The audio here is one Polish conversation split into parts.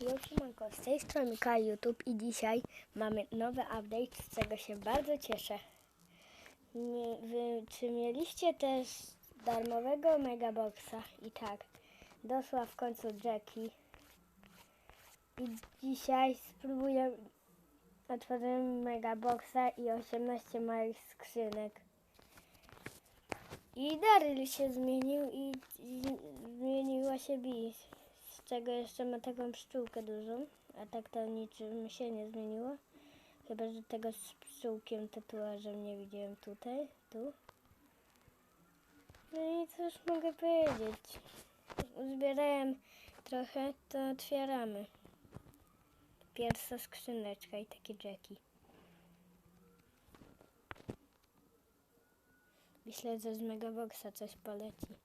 Jo, siemanko, z tej strony Mikołaj YouTube i dzisiaj mamy nowy update, z czego się bardzo cieszę. Nie, wy, czy mieliście też darmowego Megaboxa? I tak, doszła w końcu Jackie. I dzisiaj spróbuję otworzymy Megaboxa i 18 małych skrzynek. I Daryl się zmienił i, i zmieniła się Bi, z czego jeszcze ma taką pszczółkę dużą, a tak to niczym się nie zmieniło. Chyba, że tego z pszczółkiem tatuażem nie widziałem tutaj, tu. No i cóż mogę powiedzieć. Uzbierałem trochę, to otwieramy. Pierwsza skrzyneczka i taki Jackie. Myślę, że z Megaboxa coś poleci.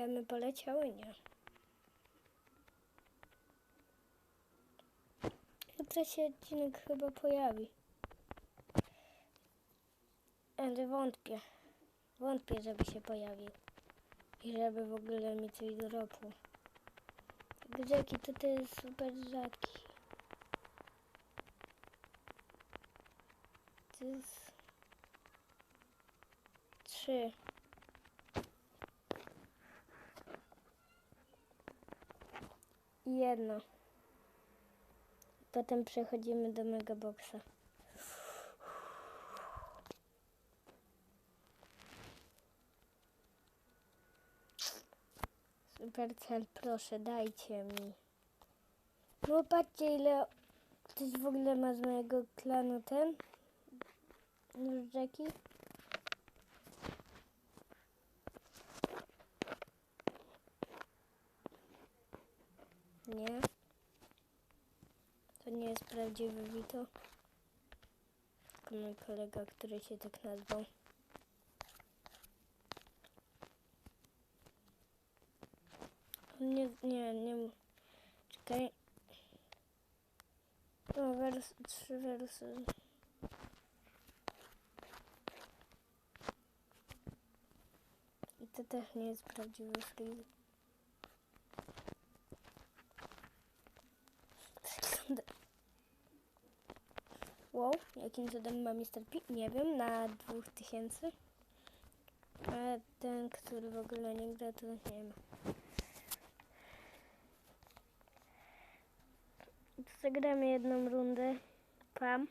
Gamy poleciały? Nie. Jutro się odcinek chyba pojawi. Ale wątpię. Wątpię, żeby się pojawił. I żeby w ogóle mi coś dropło. Grzeki to to jest super rzadki. To jest... Trzy. I jedno. Potem przechodzimy do Megaboxa. Super cel, proszę, dajcie mi. No patrzcie ile ktoś w ogóle ma z mojego klanu ten. Jackie. Nie. To nie jest prawdziwy Vito. Tylko mój kolega, który się tak nazwał. Nie, nie, nie. Czekaj. O, wers, trzy wersy. I to też nie jest prawdziwy Freeze. Wow, jakim cudem ma Mr. P? Nie wiem, na 2000. A ten, który w ogóle nie gra, to nie ma. Zagramy jedną rundę. Pam.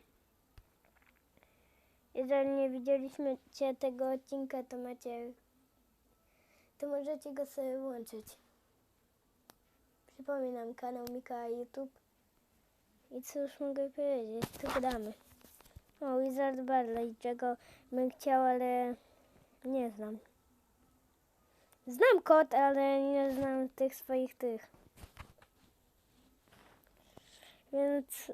Jeżeli nie widzieliśmy cię tego odcinka, to macie. To możecie go sobie włączyć. Przypominam kanał Mika YouTube. I cóż mogę powiedzieć, to gramy. O, Wizard Barley, czego bym chciał, ale nie znam. Znam kod, ale nie znam tych swoich tych. Więc